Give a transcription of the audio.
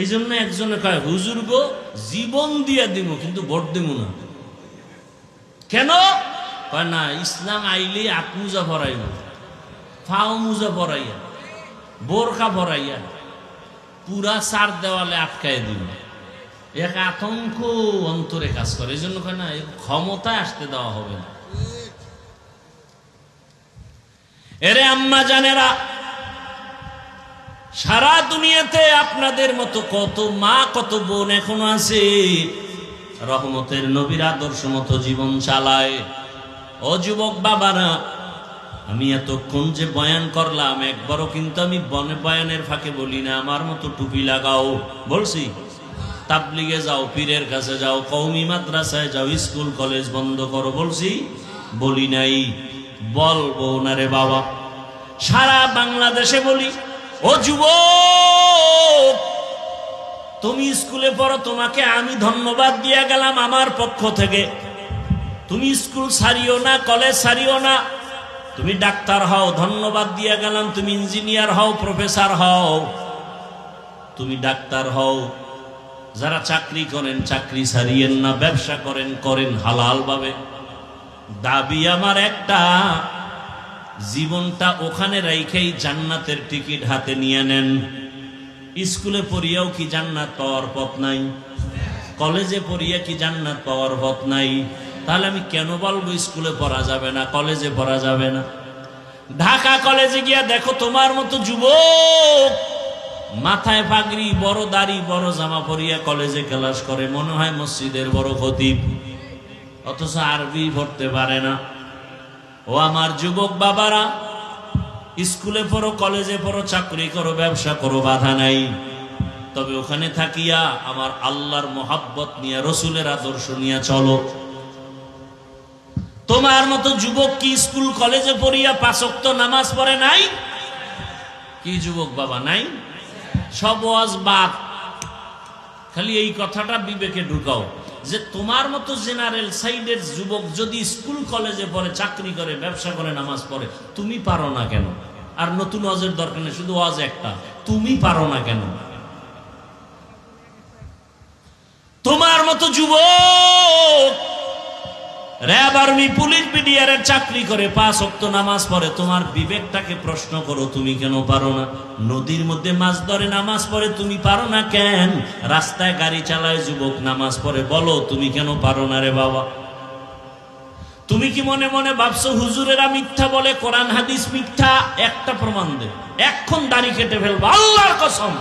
এই জন্য একজনে কয়, হুজুর গো, জীবন দিয়া দিব কিন্তু ভোট দিব না। কেন? কয়, না, ইসলাম আইলে আত্মুজা ভরাইব ফাও মুজা ভরাইয়া, বোরখা ভরাইয়া, পুরা চার দেওয়ালে আটকায় দিল এক আতঙ্ক অন্তরে কাজ করে। এই জন্য কয়, না ক্ষমতায় আসতে দেওয়া হবে না। এরে আম্মা জানেরা সারা দুনিয়াতে আপনাদের মতো কত মা, কত বোন এখনও আছে? রহমতের নবীর আদর্শ মতো জীবন চালায়। ও যুবক বাবারা, আমি এতক্ষণ যে বয়ান করলাম, একবারও কিন্তু আমি বনে বয়ানের ফাঁকে বলি না, আমার মতো টুপি লাগাও। বলছি, তাবলিগে যাও, পীরের কাছে যাও কৌমি মাদ্রাসায় যাও, স্কুল, কলেজ বন্ধ করো। বলছি, বলি নাই, বলব না রে বাবা। সারা বাংলাদেশে বলি তুমি স্কুলে পড়ো, তোমাকে আমি ধন্যবাদ দিয়ে গেলাম আমার পক্ষ থেকে। তুমি স্কুল সারিও না, কলেজ সারিও না। তুমি ডাক্তার হও, ধন্যবাদ দিয়ে গেলাম। তুমি ইঞ্জিনিয়ার হও, প্রফেসর হও। তুমি ডাক্তার হও। যারা চাকরি করেন, চাকরি সারিয়েন না, ব্যবসা করেন করেন হালাল ভাবে। দাবি আমার একটা জীবনটা ওখানে রাইখেই জান্নাতের টিকিট হাতে নিয়ে নেন। স্কুলে পড়িয়াও কি জান্নাত পাওয়ার পথ নাই? কলেজে পড়িয়া কি জান্নাত পাওয়ার পথ নাই? তাহলে আমি কেন বলব স্কুলে পড়া যাবে না, কলেজে পড়া যাবে না? ঢাকা কলেজে গিয়া দেখো তোমার মতো যুবক। মাথায় পাগড়ি, বড় দাড়ি, বড় জামা পরিয়া কলেজে ক্লাস করে, মনে হয় মসজিদের বড় খতিব। অথচ আরবি পড়তে পারে না। ও আমার যুবক বাবারা, স্কুলে পড়ো, কলেজে পড়ো, চাকরি করো, ব্যবসা করো, বাধা নাই। তবে ওখানে থাকিয়া আমার আল্লাহর মোহাব্বত নিয়ে, রসুলের আদর্শ নিয়ে চলো। তোমার মতো যুবক কি স্কুল, কলেজে পড়িয়া পাঁচক্ত নামাজ পড়ে নাই? কি যুবক বাবা, নাই? সব ওয়াজ বাদ। খালি এই কথাটা বিবেকে ঢুকাও। যে তোমার মতো জেনারেল সাইডের যুবক যদি স্কুল, কলেজে পড়ে, চাকরি করে, ব্যবসা করে, নামাজ পড়ে, তুমি পারো না কেন? আর নতুন ওয়াজের দরকার নেই, শুধু ওয়াজ একটা। তুমি পারো না কেন? তোমার মতো যুবক র্যাব আর্মি, পুলিশ বিডিআরের চাকরি করে, পাঁচ অক্ত নামাজ পড়ে। তোমার বিবেকটাকে প্রশ্ন করো, তুমি কেন পারো না? নদীর মধ্যে মাছ ধরে নামাজ পড়ে, তুমি পারো না কেন? রাস্তায় গাড়ি চালায় যুবক নামাজ পড়ে, বলো, তুমি কেন পারো না রে বাবা? তুমি কি মনে মনে ভাবছ, হুজুরেরা মিথ্যা বলে, কোরআন, হাদিস মিথ্যা? একটা প্রমাণ দে। এক্ষণ দাড়ি কেটে ফেলব, আল্লাহর কসম।